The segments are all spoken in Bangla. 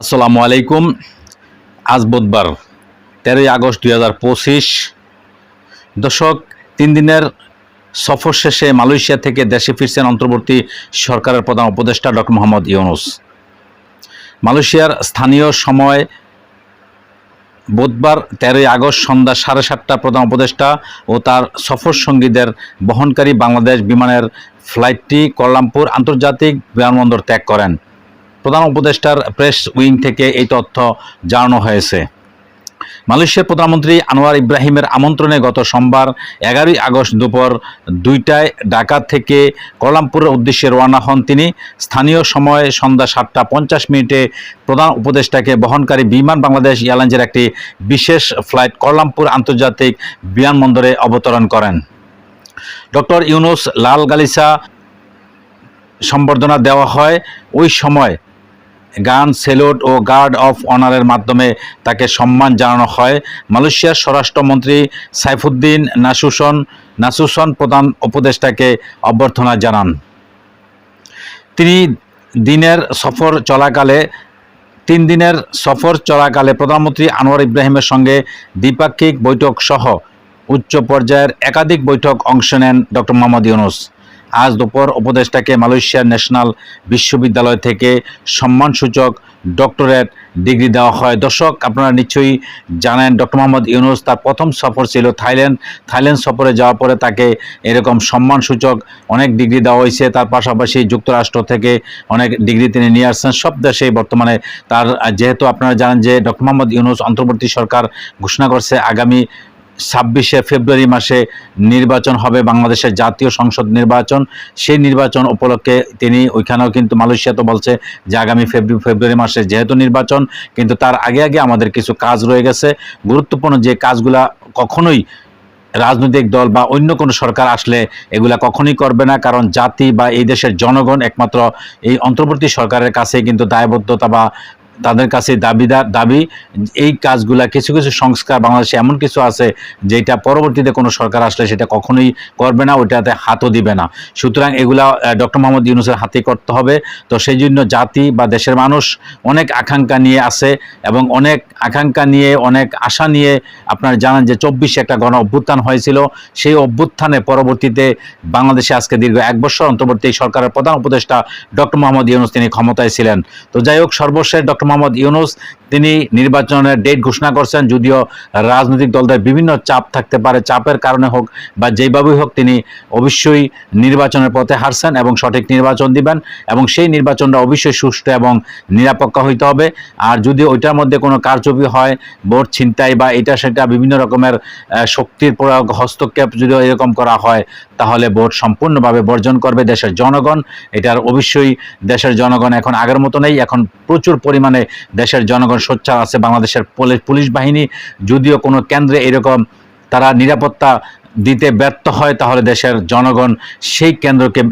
আসসালামু আলাইকুম। আজ বুধবার, তেরোই আগস্ট দুই হাজার পঁচিশ। দর্শক, তিন দিনের সফর শেষে মালয়েশিয়া থেকে দেশে ফিরছেন অন্তর্বর্তী সরকারের প্রধান উপদেষ্টা ডক্টর মোহাম্মদ ইউনুস। মালয়েশিয়ার স্থানীয় সময় বুধবার, তেরোই আগস্ট সন্ধ্যা সাড়ে সাতটা, প্রধান উপদেষ্টা ও তার সফর সঙ্গীদের বহনকারী বাংলাদেশ বিমানের ফ্লাইটটি কোয়ালালামপুর আন্তর্জাতিক বিমানবন্দর ত্যাগ করেন। প্রধান উপদেষ্টার প্রেস উইং থেকে এই তথ্য জানানো হয়েছে। মালয়েশিয়ার প্রধানমন্ত্রী আনোয়ার ইব্রাহিমের আমন্ত্রণে গত সোমবার এগারোই আগস্ট দুপুর দুইটায় ঢাকা থেকে কলামপুরের উদ্দেশ্যে রওনা হন তিনি। স্থানীয় সময় সন্ধ্যা সাতটা পঞ্চাশ মিনিটে প্রধান উপদেষ্টাকে বহনকারী বিমান বাংলাদেশ এয়ারলাইন্সের একটি বিশেষ ফ্লাইট কোলামপুর আন্তর্জাতিক বিমানবন্দরে অবতরণ করেন। ডক্টর ইউনুস লাল গালিসা সম্বর্ধনা দেওয়া হয়। ওই সময় গান সেলুট ও গার্ড অফ অনারের মাধ্যমে তাকে সম্মান জানানো হয়। মালয়েশিয়ার স্বরাষ্ট্রমন্ত্রী সাইফুদ্দিন নাসুসন নাসুসন প্রধান উপদেষ্টাকে অভ্যর্থনা জানান। তিনি দিনের সফর চলাকালে তিন দিনের সফর চলাকালে প্রধানমন্ত্রী আনোয়ার ইব্রাহিমের সঙ্গে দ্বিপাক্ষিক বৈঠক সহ উচ্চ পর্যায়ের একাধিক বৈঠক অংশ নেন ডক্টর মোহাম্মদ ইউনুস। আজ দুপুর উপদেষ্টাকে মালয়েশিয়ার ন্যাশনাল বিশ্ববিদ্যালয় থেকে সম্মানসূচক ডক্টরেট ডিগ্রি দেওয়া হয়। দর্শক, আপনারা নিশ্চয়ই জানেন, ডক্টর মোহাম্মদ ইউনুস তার প্রথম সফর ছিল থাইল্যান্ড। থাইল্যান্ড সফরে যাওয়ার পরে তাকে এরকম সম্মানসূচক অনেক ডিগ্রি দেওয়া হয়েছে। তার পাশাপাশি যুক্তরাষ্ট্র থেকে অনেক ডিগ্রি তিনি নিয়ে আসছেন। সব দেশেই বর্তমানে তার, যেহেতু আপনারা জানেন যে ডক্টর মোহাম্মদ ইউনুস অন্তর্বর্তী সরকার ঘোষণা করছে আগামী ছাব্বিশে ফেব্রুয়ারি মাসে নির্বাচন হবে, বাংলাদেশের জাতীয় সংসদ নির্বাচন। সেই নির্বাচন উপলক্ষে তিনি ওইখানেও কিন্তু মালয়েশিয়া তো বলছে যে আগামী ফেব্রুয়ারি মাসে যেহেতু নির্বাচন, কিন্তু তার আগে আগে আমাদের কিছু কাজ রয়ে গেছে। গুরুত্বপূর্ণ যে কাজগুলা কখনোই রাজনৈতিক দল বা অন্য কোনো সরকার আসলে এগুলা কখনই করবে না, কারণ জাতি বা এই দেশের জনগণ একমাত্র এই অন্তর্বর্তী সরকারের কাছে কিন্তু দায়বদ্ধতা বা তাদের কাছে দাবিদার দাবি, এই কাজগুলা কিছু কিছু সংস্কার বাংলাদেশে এমন কিছু আছে যেটা পরবর্তীতে কোনো সরকার আসলে সেটা কখনোই করবে না, ওইটাতে হাতও দিবে না। সুতরাং এগুলা ডক্টর মোহাম্মদ ইউনুসের হাতে করতে হবে। তো সেই জন্য জাতি বা দেশের মানুষ অনেক আকাঙ্ক্ষা নিয়ে আছে এবং অনেক আকাঙ্ক্ষা নিয়ে, অনেক আশা নিয়ে আপনারা জানেন যে চব্বিশে একটা গণ অভ্যুত্থান হয়েছিল। সেই অভ্যুত্থানে পরবর্তীতে বাংলাদেশে আজকে দীর্ঘ এক বছর অন্তর্বর্তী সরকারের প্রধান উপদেষ্টা ডক্টর মোহাম্মদ ইউনুস তিনি ক্ষমতায় ছিলেন। তো যাই হোক, সর্বশেষ ডক্টর মোহাম্মদ ইউনুস, তিনি নির্বাচনের ডেট ঘোষণা করছেন, যদিও রাজনৈতিক দলদের বিভিন্ন চাপ থাকতে পারে, চাপের কারণে হোক বা যেভাবেই হোক, তিনি অবশ্যই নির্বাচনের পথে হারছেন এবং সঠিক নির্বাচন দিবেন এবং সেই নির্বাচনটা অবশ্যই সুষ্ঠু এবং নিরাপক্ষ হইতে হবে। আর যদি ওইটার মধ্যে কোনো কারচুপি হয়, ভোট ছিনতাই বা এটা সেটা বিভিন্ন রকমের শক্তির প্রয়োগ, হস্তক্ষেপ যদি এরকম করা হয়, তাহলে ভোট সম্পূর্ণভাবে বর্জন করবে দেশের জনগণ। এটার অবশ্যই দেশের জনগণ এখন আগের মতো নেই, এখন প্রচুর পরিমাণে দেশের জনগণ সোচ্চার আছে, বাংলাদেশের পুলিশ বাহিনী যদিও কোনো কেন্দ্রে এরকম তারা নিরাপত্তা দিতে ব্যর্থ হয়, তাহলে দেশের জনগণ সেই কেন্দ্রকে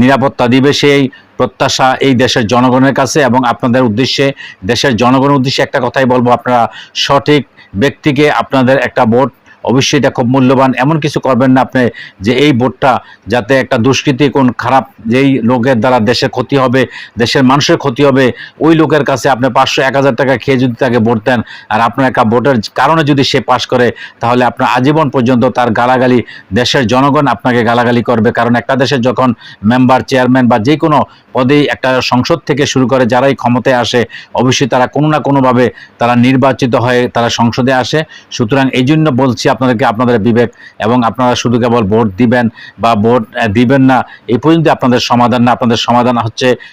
নিরাপত্তা দিবে সেই প্রত্যাশা এই দেশের জনগণের কাছে। এবং আপনাদের উদ্দেশ্যে, দেশের জনগণের উদ্দেশ্যে একটা কথাই বলব, আপনারা সঠিক ব্যক্তিকে আপনাদের একটা ভোট অবশ্যই এটা খুব মূল্যবান। এমন কিছু করবেন না আপনি যে এই ভোটটা যাতে একটা দুষ্কৃতি কোন খারাপ যেই লোকের দ্বারা দেশের ক্ষতি হবে, দেশের মানুষের ক্ষতি হবে, ওই লোকের কাছে আপনি পাঁচশো, এক হাজার টাকা খেয়ে যদি তাকে ভোট দেন আর আপনার একটা ভোটের কারণে যদি সে পাশ করে, তাহলে আপনার আজীবন পর্যন্ত তার গালাগালি দেশের জনগণ আপনাকে গালাগালি করবে। কারণ একটা দেশের যখন মেম্বার চেয়ারম্যান বা যে কোনো পদেই একটা সংসদ থেকে শুরু করে যারাই ক্ষমতায় আসে, অবশ্যই তারা কোনো না কোনোভাবে তারা নির্বাচিত হয়ে তারা সংসদে আসে। সুতরাং এই জন্য বলছি আপনাদেরকে আপনাদের বিবেক এবং আপনারা শুধু কেবল ভোট দিবেন বা ভোট দিবেন না, এই পর্যন্ত আপনাদের সমাধান না। আপনাদের সমাধান হচ্ছে